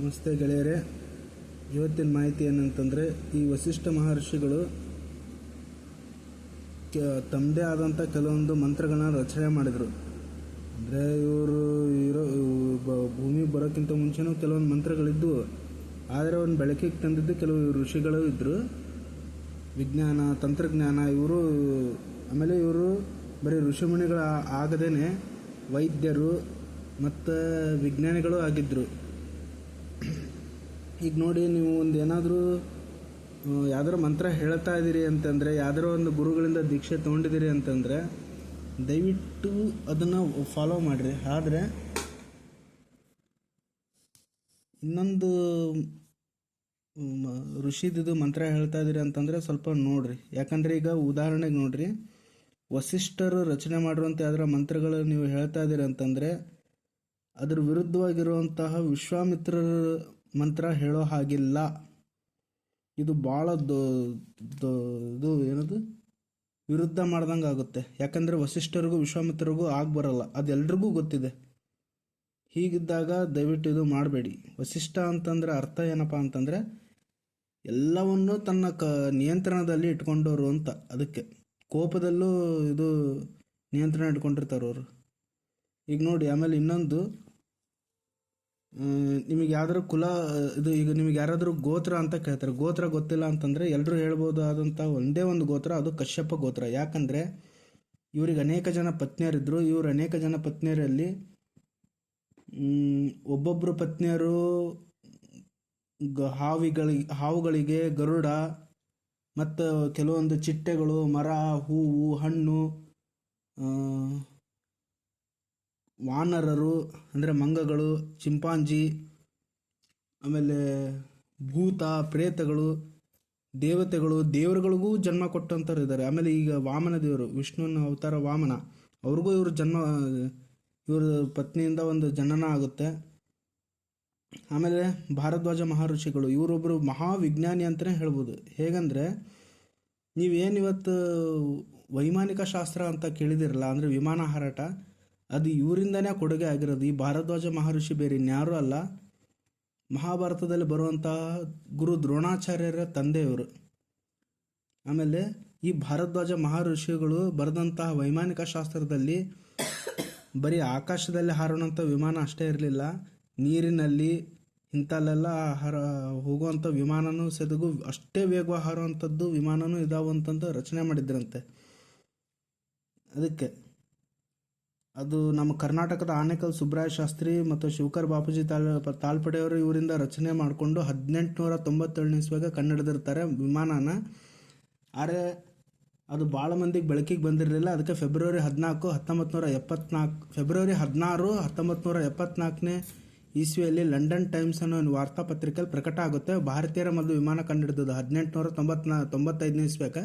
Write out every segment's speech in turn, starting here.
ನಮಸ್ತೆ ಗೆಳೆಯರೇ. ಇವತ್ತಿನ ಮಾಹಿತಿ ಏನಂತಂದರೆ, ಈ ವಸಿಷ್ಠ ಮಹರ್ಷಿಗಳು ತಮ್ಮದೇ ಆದಂಥ ಕೆಲವೊಂದು ಮಂತ್ರಗಳನ್ನ ರಚನೆ ಮಾಡಿದರು. ಅಂದರೆ ಇವರು ಇರೋ ಭೂಮಿ ಬರೋಕ್ಕಿಂತ ಮುಂಚೆನೂ ಕೆಲವೊಂದು ಮಂತ್ರಗಳಿದ್ದವು ಆದರೆ ಅವನು ಬೆಳಕಿಗೆ ತಂದಿದ್ದು ಕೆಲವು ಋಷಿಗಳು ಇದ್ದರು ವಿಜ್ಞಾನ, ತಂತ್ರಜ್ಞಾನ, ಇವರು ಆಮೇಲೆ ಇವರು ಬರೀ ಋಷಿಮುನಿಗಳ ಆಗದೇನೆ ವೈದ್ಯರು ಮತ್ತು ವಿಜ್ಞಾನಿಗಳು ಆಗಿದ್ದರು ಈಗ ನೋಡಿ ನೀವು ಒಂದು ಏನಾದರೂ ಯಾವ್ದಾರು ಮಂತ್ರ ಹೇಳ್ತಾ ಇದ್ದೀರಿ ಅಂತಂದರೆ ಯಾವ್ದಾರೋ ಒಂದು ಗುರುಗಳಿಂದ ದೀಕ್ಷೆ ತೊಗೊಂಡಿದ್ದೀರಿ ಅಂತಂದರೆ, ದಯವಿಟ್ಟು ಅದನ್ನು ಫಾಲೋ ಮಾಡಿರಿ. ಆದರೆ, ಇನ್ನೊಂದು ಋಷಿದು ಮಂತ್ರ ಹೇಳ್ತಾ ಇದ್ದೀರಿ ಅಂತಂದರೆ ಸ್ವಲ್ಪ ನೋಡಿರಿ. ಯಾಕಂದರೆ ಈಗ ಉದಾಹರಣೆಗೆ ನೋಡಿರಿ, ವಸಿಷ್ಠರು ರಚನೆ ಮಾಡಿರುವಂಥ ಯಾವ್ದಾರ ಮಂತ್ರಗಳು ನೀವು ಹೇಳ್ತಾ ಇದ್ದೀರಿ ಅಂತಂದರೆ, ಅದ್ರ ವಿರುದ್ಧವಾಗಿರುವಂತಹ ವಿಶ್ವಾಮಿತ್ರರ ಮಂತ್ರ ಹೇಳೋ ಹಾಗಿಲ್ಲ. ಇದು ಭಾಳ ಇದು ಏನದು? ವಿರುದ್ಧ ಮಾಡ್ದಂಗೆ ಆಗುತ್ತೆ. ಯಾಕಂದರೆ ವಸಿಷ್ಠರಿಗೂ ವಿಶ್ವಾಮಿತ್ರರಿಗೂ ಬರಲ್ಲ. ಅದು ಎಲ್ರಿಗೂ ಗೊತ್ತಿದೆ. ಹೀಗಿದ್ದಾಗ ದಯವಿಟ್ಟು ಇದು ಮಾಡಬೇಡಿ. ವಸಿಷ್ಠ ಅಂತಂದರೆ ಅರ್ಥ ಏನಪ್ಪ ಅಂತಂದರೆ ಎಲ್ಲವನ್ನು ತನ್ನ ಕ, ನಿಯಂತ್ರಣದಲ್ಲಿ ಇಟ್ಕೊಂಡವರು ಅಂತ ಅದಕ್ಕೆ. ಕೋಪದಲ್ಲೂ ಇದು ನಿಯಂತ್ರಣ ಇಟ್ಕೊಂಡಿರ್ತಾರೆ ಅವರು ಈಗ ನೋಡಿ, ಆಮೇಲೆ ಇನ್ನೊಂದು ನಿಮಗೆ ಯಾವ್ದಾದ್ರು ಕುಲ ಇದು ಈಗ ನಿಮಗೆ ಯಾರಾದರೂ ಗೋತ್ರ ಅಂತ ಕೇಳ್ತಾರೆ. ಗೋತ್ರ ಗೊತ್ತಿಲ್ಲ ಅಂತಂದರೆ ಎಲ್ಲರೂ ಹೇಳ್ಬೋದಾದಂಥ ಒಂದೇ ಒಂದು ಗೋತ್ರ, ಅದು ಕಶ್ಯಪ ಗೋತ್ರ. ಯಾಕಂದರೆ ಇವ್ರಿಗೆ ಅನೇಕ ಜನ ಪತ್ನಿಯರಿದ್ದರು ಇವರು ಅನೇಕ ಜನ ಪತ್ನಿಯರಲ್ಲಿ ಒಬ್ಬೊಬ್ಬರು ಪತ್ನಿಯರು ಹಾವಿಗಳಿಗೆ ಹಾವುಗಳಿಗೆ ಗರುಡ ಮತ್ತು ಕೆಲವೊಂದು ಚಿಟ್ಟೆಗಳು, ಮರ, ಹೂವು, ಹಣ್ಣು ವಾನರರು, ಅಂದರೆ ಮಂಗಗಳು, ಚಿಂಪಾಂಜಿ, ಆಮೇಲೆ ಭೂತ, ಪ್ರೇತಗಳು, ದೇವತೆಗಳು, ದೇವರುಗಳಿಗೂ ಜನ್ಮ ಕೊಟ್ಟಂಥವ್ರು ಇದ್ದಾರೆ. ಆಮೇಲೆ ಈಗ ವಾಮನ ದೇವರು ವಿಷ್ಣುವಿನ ಅವತಾರ ವಾಮನ, ಅವ್ರಿಗೂ ಇವರು ಜನ್ಮ, ಇವ್ರ ಪತ್ನಿಯಿಂದ ಒಂದು ಜನನ ಆಗುತ್ತೆ. ಆಮೇಲೆ ಭಾರದ್ವಾಜ ಮಹರ್ಷಿಗಳು ಇವರೊಬ್ಬರು ಮಹಾವಿಜ್ಞಾನಿ ಅಂತಲೇ ಹೇಳ್ಬೋದು. ಹೇಗಂದರೆ ನೀವೇನು ಇವತ್ತು ವೈಮಾನಿಕ ಶಾಸ್ತ್ರ ಅಂತ ಕೇಳಿದಿರಲ್ಲ, ಅಂದರೆ ವಿಮಾನ ಹಾರಾಟ ಅದು ಇವರಿಂದನೇ ಕೊಡುಗೆ ಆಗಿರೋದು. ಈ ಭಾರದ್ವಾಜ ಮಹರ್ಷಿ ಬೇರೆ ಇನ್ಯಾರೂ ಅಲ್ಲ. ಮಹಾಭಾರತದಲ್ಲಿ ಬರುವಂತಹ ಗುರು ದ್ರೋಣಾಚಾರ್ಯರ ತಂದೆಯವರು. ಆಮೇಲೆ ಈ ಭಾರದ್ವಾಜ ಮಹರ್ಷಿಗಳು ಬರೆದಂತಹ ವೈಮಾನಿಕ ಶಾಸ್ತ್ರದಲ್ಲಿ ಬರೀ ಆಕಾಶದಲ್ಲಿ ಹಾರೋಣಂಥ ವಿಮಾನ ಅಷ್ಟೇ ಇರಲಿಲ್ಲ. ನೀರಿನಲ್ಲಿ ಇಂಥಲ್ಲೆಲ್ಲ ಹರ ಹೋಗುವಂಥ ವಿಮಾನನೂ ಸೆದಗು ಅಷ್ಟೇ ವೇಗವಾಗಿ ಹಾರುವಂಥದ್ದು ವಿಮಾನನೂ ಇದಾವಂತಂದು ರಚನೆ ಮಾಡಿದ್ರಂತೆ. ಅದಕ್ಕೆ ಅದು ನಮ್ಮ ಕರ್ನಾಟಕದ ಆನೇಕಲ್ ಸುಬ್ರಾಯ ಶಾಸ್ತ್ರಿ ಮತ್ತು ಶಿವಕರ್ ಬಾಪೂಜಿ ತಾಲ್ ತಾಲ್ಪಡೆಯವರು ಇವರಿಂದ ರಚನೆ ಮಾಡಿಕೊಂಡು ಹದಿನೆಂಟುನೂರ ತೊಂಬತ್ತೇಳನೇ ಇಸ್ವಾಗ ಕಣ್ಣಿಡ್ದಿರ್ತಾರೆ ವಿಮಾನನ. ಆದರೆ ಅದು ಭಾಳ ಮಂದಿಗೆ ಬೆಳಕಿಗೆ ಬಂದಿರಲಿಲ್ಲ. ಅದಕ್ಕೆ ಫೆಬ್ರವರಿ ಹದಿನಾಲ್ಕು ಹತ್ತೊಂಬತ್ತು ನೂರ ಎಪ್ಪತ್ನಾಲ್ಕು ಫೆಬ್ರವರಿ ಹದಿನಾರು ಹತ್ತೊಂಬತ್ತು ನೂರ ಎಪ್ಪತ್ನಾಲ್ಕನೇ ಇಸ್ವಿಯಲ್ಲಿ ಲಂಡನ್ ಟೈಮ್ಸ್ ಅನ್ನೋ ಒಂದು ವಾರ್ತಾಪತ್ರಿಕೆಯಲ್ಲಿ ಪ್ರಕಟ ಆಗುತ್ತೆ. ಭಾರತೀಯರ ಮೊದಲು ವಿಮಾನ ಕಂಡುಹಿಡಿದದ್ದು ಹದಿನೆಂಟುನೂರ ತೊಂಬತ್ನಾ ತೊಂಬತ್ತೈದನೇ ಇಸ್ವಿಯಾಗ.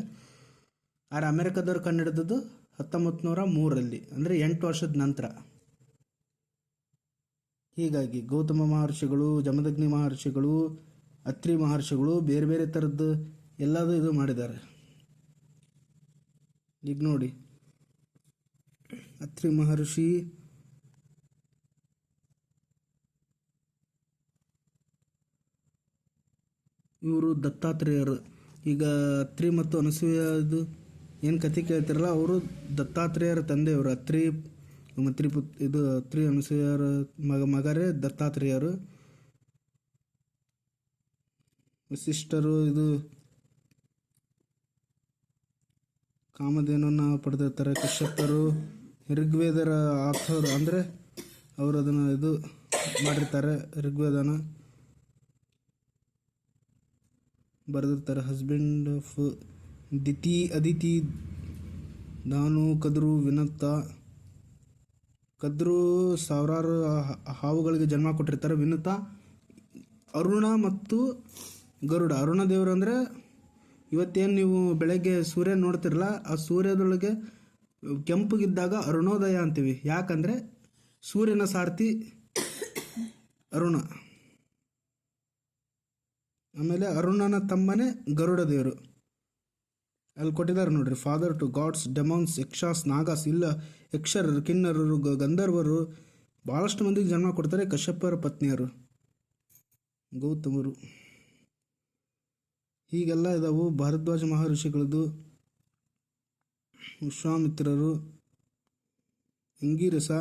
ಆದರೆ ಅಮೆರಿಕದವ್ರು ಕಂಡುಹಿಡಿದದ್ದು ಹತ್ತೊಂಬತ್ತು ನೂರ ಮೂರರಲ್ಲಿ ಅಂದರೆ ಎಂಟು ವರ್ಷದ ನಂತರ. ಹೀಗಾಗಿ ಗೌತಮ ಮಹರ್ಷಿಗಳು, ಜಮದಗ್ನಿ ಮಹರ್ಷಿಗಳು, ಅತ್ರಿ ಮಹರ್ಷಿಗಳು ಬೇರೆ ಬೇರೆ ಥರದ್ದು ಎಲ್ಲದೂ ಇದು ಮಾಡಿದ್ದಾರೆ. ಈಗ ನೋಡಿ. ಅತ್ರಿ ಮಹರ್ಷಿ, ಇವರು ದತ್ತಾತ್ರೇಯರು. ಈಗ ಅತ್ರಿ ಮತ್ತು ಅನಸೂಯ ಇದು ಏನು ಕಥೆ ಕೇಳ್ತಿರಲ್ಲ, ಅವರು ದತ್ತಾತ್ರೇಯರ ತಂದೆಯವರು ಅತ್ರಿ ಮತ್ರಿ ಪುತ್, ಇದು ಅತ್ರಿ ಅನಸೂಯರ ಮಗ, ಮಗರೇ ದತ್ತಾತ್ರೇಯರು. ವಸಿಷ್ಠರು ಇದು ಕಾಮಧೇನನ್ನ ಪಡೆದಿರ್ತಾರೆ, ಕಶ್ಯಪರು, ಋಗ್ವೇದರ ಆಥರ್ ಅಂದರೆ ಅವರು ಅದನ್ನು ಇದು ಮಾಡಿರ್ತಾರೆ, ಋಗ್ವೇದನ. ಬರೆದಿರ್ತಾರೆ ಹಸ್ಬೆಂಡ್ ಆಫ್ ದಿತಿ ಅದಿತಿ ದಾನು ಕದ್ರು ವಿನತ್ತ ಕದ್ರು ಸಾವಿರಾರು ಹಾವುಗಳಿಗೆ ಜನ್ಮ ಕೊಟ್ಟಿರ್ತಾರೆ ವಿನತ್ತ ಅರುಣ ಮತ್ತು ಗರುಡ. ಅರುಣ ದೇವರು ಅಂದರೆ ಇವತ್ತೇನು ನೀವು ಬೆಳಗ್ಗೆ ಸೂರ್ಯ ನೋಡ್ತಿರಲ್ಲ ಆ ಸೂರ್ಯದೊಳಗೆ ಕೆಂಪಗಿದ್ದಾಗ ಅರುಣೋದಯ ಅಂತೀವಿ. ಯಾಕಂದರೆ ಸೂರ್ಯನ ಸಾರಥಿ ಅರುಣ. ಆಮೇಲೆ ಅರುಣನ ತಮ್ಮನೇ ಗರುಡ ದೇವರು. ಅಲ್ಲಿ ಕೊಟ್ಟಿದ್ದಾರೆ ನೋಡ್ರಿ father to gods demons yakshas, nagas, ಇಲ್ಲ, ಯಕ್ಷರರು, ಕಿನ್ನರರು ಗಂಧರ್ವರು ಭಾಳಷ್ಟು ಮಂದಿಗೆ ಜನ್ಮ ಕೊಡ್ತಾರೆ ಕಶ್ಯಪರ ಪತ್ನಿಯರು. ಗೌತಮರು, ಹೀಗೆಲ್ಲ ಇದಾವು ಭಾರದ್ವಾಜ ಮಹರ್ಷಿಗಳದು ವಿಶ್ವಾಮಿತ್ರರು ಅಂಗೀರಸ